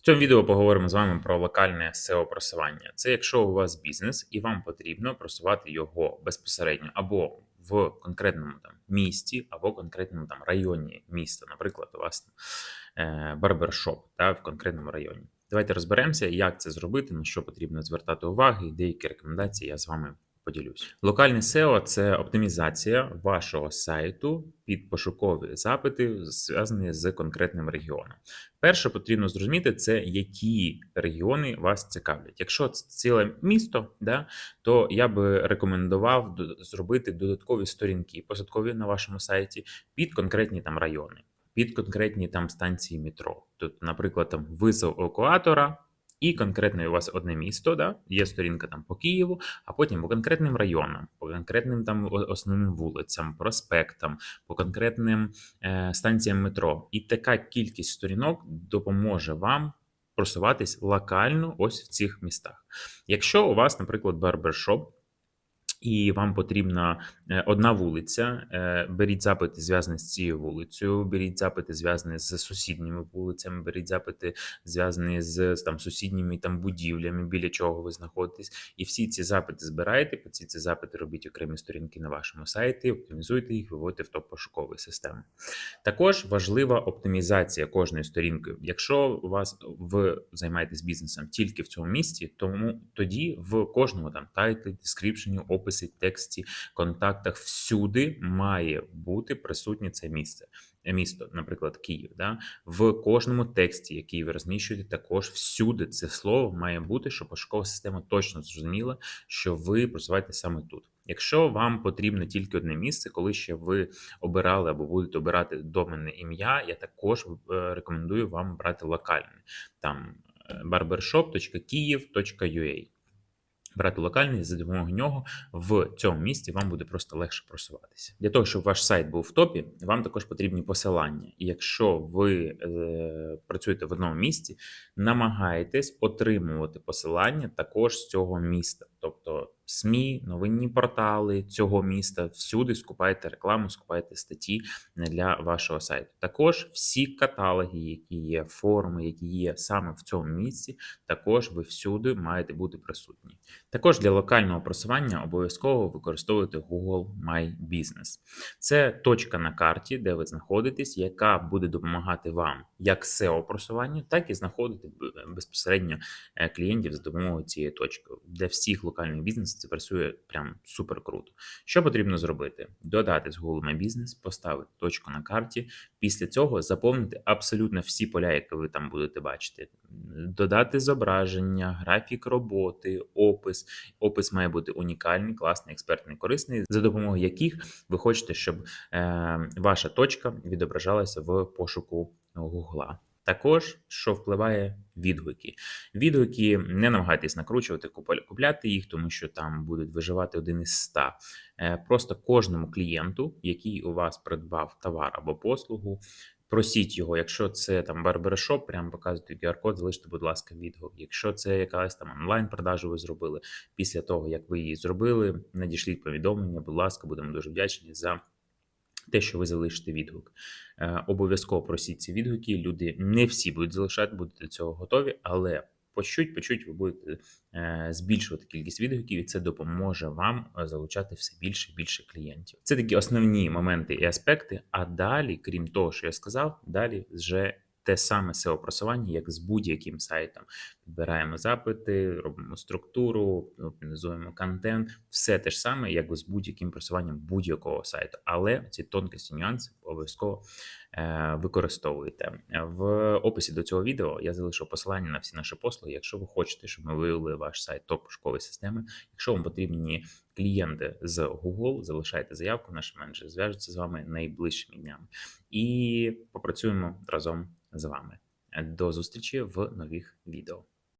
В цьому відео поговоримо з вами про локальне SEO просування. Це якщо у вас бізнес і вам потрібно просувати його безпосередньо або в конкретному там місті, або конкретному там районі міста. Наприклад, у вас там е, барбершоп та, в конкретному районі. Давайте розберемося, як це зробити, на що потрібно звертати увагу, і деякі рекомендації я з вами поділюсь. Локальне SEO – це оптимізація вашого сайту під пошукові запити, зв'язані з конкретним регіоном. Перше потрібно зрозуміти, це які регіони вас цікавлять. Якщо це ціле місто, да, то я би рекомендував зробити додаткові сторінки посадкові на вашому сайті під конкретні там райони, під конкретні там станції метро. Тут, наприклад, там визов евакуатора. І конкретно у вас одне місто, да? є сторінка там по Києву, а потім по конкретним районам, по конкретним там основним вулицям, проспектам, по конкретним е, станціям метро. І така кількість сторінок допоможе вам просуватись локально ось в цих містах. Якщо у вас, наприклад, барбершоп, і вам потрібна е, одна вулиця, е, беріть запити зв'язані з цією вулицею, беріть запити зв'язані з сусідніми вулицями, беріть запити зв'язані з там сусідніми там будівлями, біля чого ви знаходитесь. І всі ці запити збираєте. По ці ці запити робіть окремі сторінки на вашому сайті, оптимізуйте їх, виводьте в топ-пошукові системи. Також важлива оптимізація кожної сторінки. Якщо у вас ви займаєтесь бізнесом тільки в цьому місці, тому тоді в кожному там тайтлі, дескріпшені, описі, тексті, контактах всюди має бути присутнє це місце. Місто, наприклад, Київ, да в кожному тексті, який ви розміщуєте, також всюди це слово має бути, щоб пошукова система точно зрозуміла, що ви просуваєте саме тут. Якщо вам потрібно тільки одне місце, коли ще ви обирали або будете обирати доменне ім'я, я також е, рекомендую вам брати локальне там е, barbershop.kiev.ua. Брати локальний за допомогою нього в цьому місці вам буде просто легше просуватися. Для того, щоб ваш сайт був в топі, вам також потрібні посилання. І якщо ви е, працюєте в одному місці, намагайтесь отримувати посилання також з цього міста. Тобто СМІ, новинні портали цього міста, всюди скупайте рекламу, скупайте статті для вашого сайту. Також всі каталоги, які є, форуми, які є саме в цьому місці, також ви всюди маєте бути присутні. Також для локального просування обов'язково використовуйте Google My Business. Це точка на карті, де ви знаходитесь, яка буде допомагати вам як SEO просуванню, так і знаходити безпосередньо е, клієнтів за допомогою цієї точки. Для всіх локальних бізнесів це працює прям супер круто. Що потрібно зробити? Додати з Google My Business, поставити точку на карті. Після цього заповнити абсолютно всі поля, які ви там будете бачити. Додати зображення, графік роботи, опис. Опис має бути унікальний, класний, експертний, корисний, за допомогою яких ви хочете, щоб е, ваша точка відображалася в пошуку Гугла. Також що впливає відгуки. Відгуки не намагайтесь накручувати, купляти їх, тому що там будуть виживати один із ста. Е, Просто кожному клієнту, який у вас придбав товар або послугу, просіть його. Якщо це там барбершоп, прямо показуйте QR-код, залиште, будь ласка, відгук. Якщо це якась там онлайн-продажу ви зробили, після того як ви її зробили, надішліть повідомлення, будь ласка, будемо дуже вдячні за. Те, що ви залишите відгук, Е, обов'язково просіть ці відгуки. Люди не всі будуть залишати, будуть до цього готові, але почуть, почуть, ви будете е, збільшувати кількість відгуків, і це допоможе вам е, залучати все більше і більше клієнтів. Це такі основні моменти і аспекти. А далі, крім того, що я сказав, далі вже те саме SEO просування, як з будь-яким сайтом. Підбираємо запити, робимо структуру, оптимізуємо контент, все те ж саме, як з будь-яким просуванням будь-якого сайту. Але ці тонкості нюанси обов'язково е, використовуєте. В описі до цього відео я залишу посилання на всі наші послуги. Якщо ви хочете, щоб ми вивели ваш сайт топ пошукової системи. Якщо вам потрібні клієнти з Google, залишайте заявку, наш менеджер зв'яжеться з вами найближчими днями і попрацюємо разом з вами. До зустрічі в нових відео.